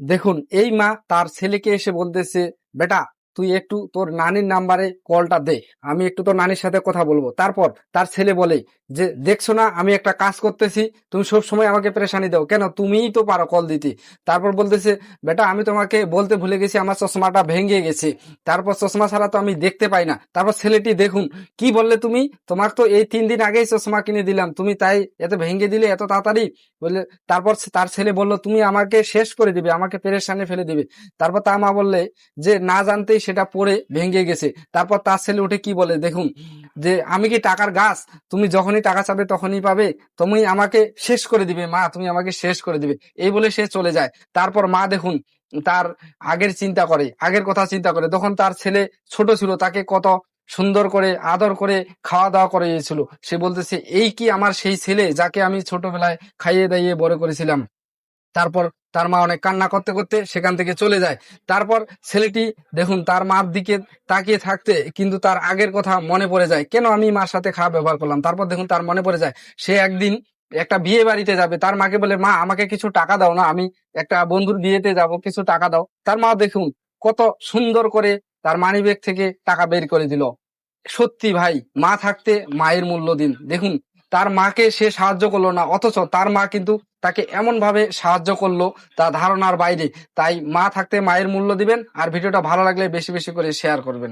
দেখুন এই মা তার ছেলেকে এসে বলতেছে বেটা তুই একটু তোর নানির নাম্বারে কলটা দে। আমি একটু তোর নানির সাথে কথা বলব। তারপর তার ছেলে বলে যে, দেখছ না, আমি একটা কাজ করতেছি, তুমি সব সময় আমাকে পেরেশানি দাও। কেন? তুমিই তো পারো কল দিতে। তারপর বলতেছে, বেটা, আমি তোমাকে বলতে ভুলে গেছি, আমার চশমাটা ভেঙে গেছে। তারপর চশমা ছাড়া তো আমি দেখতে পাই না। তারপর ছেলেটি দেখুন, কি বললে তুমি? তোমাকে তো এই তিন দিন আগেই চশমা কিনে দিলাম। তুমি তাই এত ভেঙে দিলে, এত তাড়াতাড়ি? বললে, তারপর তার ছেলে বলল, তুমি আমাকে শেষ করে দিবে, আমাকে পেরেশানে ফেলে দিবে। তারপর তা মা বললে যে, না জানতেই সেটা পড়ে ভেঙে গেছে। তারপর তার ছেলে উঠে কি বলে, দেখুন, যে আমি কি টাকার গাছ? তুমি যখনই টাকা চাবে তখনই পাবে। তুমি আমাকে শেষ করে দিবে, মা, তুমি আমাকে শেষ করে দিবে। এই বলে সে চলে যায়। তারপর মা দেখুন, তার আগের চিন্তা করে, আগের কথা চিন্তা করে। তখন তার ছেলে ছোট ছিল, তাকে কত সুন্দর করে, আদর করে খাওয়া দাওয়া করিয়েছিল সে বলতেছে, এই কি আমার সেই ছেলে যাকে আমি ছোটবেলায় খাইয়ে দাইয়ে বড় করেছিলাম? তারপর তার মা অনেক কান্না করতে করতে সেখান থেকে চলে যায়। তারপর ছেলেটি দেখুন তার মার দিকে তাকিয়ে থাকতে কিন্তু তার আগের কথা মনে পড়ে যায়। কেন আমি মার সাথে খারাপ ব্যবহার করলাম? তারপর দেখুন তার মনে পড়ে যায়, সে একদিন একটা বিয়ে বাড়িতে যাবে। তার মাকে বলে, মা, আমাকে কিছু টাকা দাও না, আমি একটা বন্ধুর বিয়েতে যাব, কিছু টাকা দাও। তার মা দেখুন কত সুন্দর করে তার মানি মানিব্যাগ থেকে টাকা বের করে দিল। সত্যি ভাই, মা থাকতে মায়ের মূল্য দিন। দেখুন তার মাকে সে সাহায্য করল না, অথচ তার মা কিন্তু তাকে এমন ভাবে সাহায্য করল তা ধারণার বাইরে। তাই মা থাকতে মায়ের মূল্য দিবেন আর ভিডিওটা ভালো লাগলে বেশি বেশি করে শেয়ার করবেন।